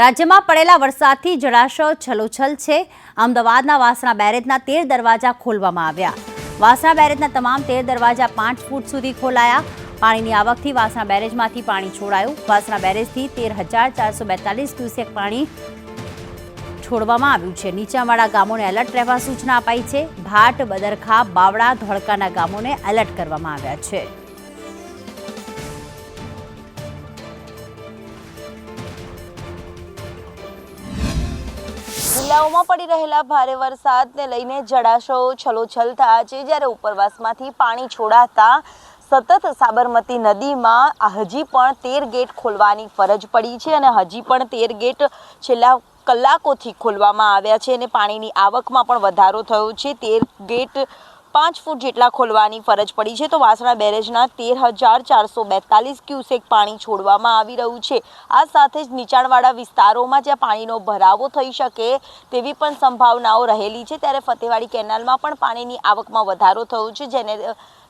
રાજ્યમાં પડેલા વરસાદથી જળાશયો છલોછલ છે. અમદાવાદના વાસણા બેરેજના તેર દરવાજા ખોલવામાં આવ્યા. વાસણા બેરેજના તમામ તેર દરવાજા પાંચ ફૂટ સુધી ખોલાયા. પાણીની આવકથી વાસણા બેરેજમાંથી પાણી છોડાયું. વાસણા બેરેજથી તેર હજાર ચારસો બેતાલીસ ક્યુસેક પાણી છોડવામાં આવ્યું છે. નીચાણવાળા ગામોને એલર્ટ રહેવા સૂચના અપાઈ છે. ભાટ, બદરખા, બાવળા, ધોળકાના ગામોને એલર્ટ કરવામાં આવ્યા છે. જિલ્લાઓમાં પડી રહેલા ભારે વરસાદને લઈને જળાશયો છલોછલ થયા છે. જ્યારે ઉપરવાસમાંથી પાણી છોડાતા સતત સાબરમતી નદીમાં હજી પણ તેર ગેટ ખોલવાની ફરજ પડી છે અને હજી પણ તેર ગેટ છેલ્લા કલાકોથી ખોલવામાં આવ્યા છે અને પાણીની આવકમાં પણ વધારો થયો છે. તેર ગેટ પાંચ ફૂટ જેટલા ખોલવાની ફરજ પડી છે તો વાસણા બેરેજના તેર હજાર ચારસો બેતાલીસ ક્યુસેક પાણી છોડવામાં આવી રહ્યું છે. આ સાથે જ નીચાણવાળા વિસ્તારોમાં જ્યાં પાણીનો ભરાવો થઈ શકે તેવી પણ સંભાવનાઓ રહેલી છે. ત્યારે ફતેવાડી કેનાલમાં પણ પાણીની આવકમાં વધારો થયો છે, જેને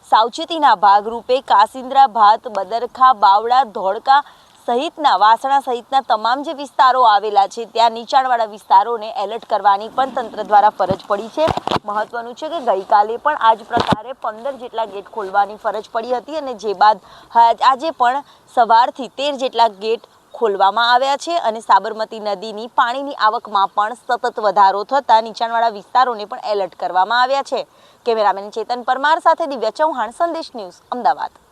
સાવચેતીના ભાગરૂપે કાસિન્દ્રા ભાત, બદરખા, બાવળા, ધોળકા સહિતના, વાસણા સહિતના તમામ જે વિસ્તારો આવેલા છે, ત્યાં નીચાણવાળા વિસ્તારોને એલર્ટ કરવાની પણ તંત્ર દ્વારા ફરજ પડી છે. મહત્વનું છે કે ગઈકાલે પણ આ જ પ્રકારે પંદર જેટલા ગેટ ખોલવાની ફરજ પડી હતી અને જે બાદ આજે પણ સવારથી તેર જેટલા ગેટ ખોલવામાં આવ્યા છે અને સાબરમતી નદીની પાણીની આવકમાં પણ સતત વધારો થતાં નીચાણવાળા વિસ્તારોને પણ એલર્ટ કરવામાં આવ્યા છે. કેમેરામેન ચેતન પરમાર સાથે દિવ્યા ચૌહાણ, સંદેશ ન્યૂઝ, અમદાવાદ.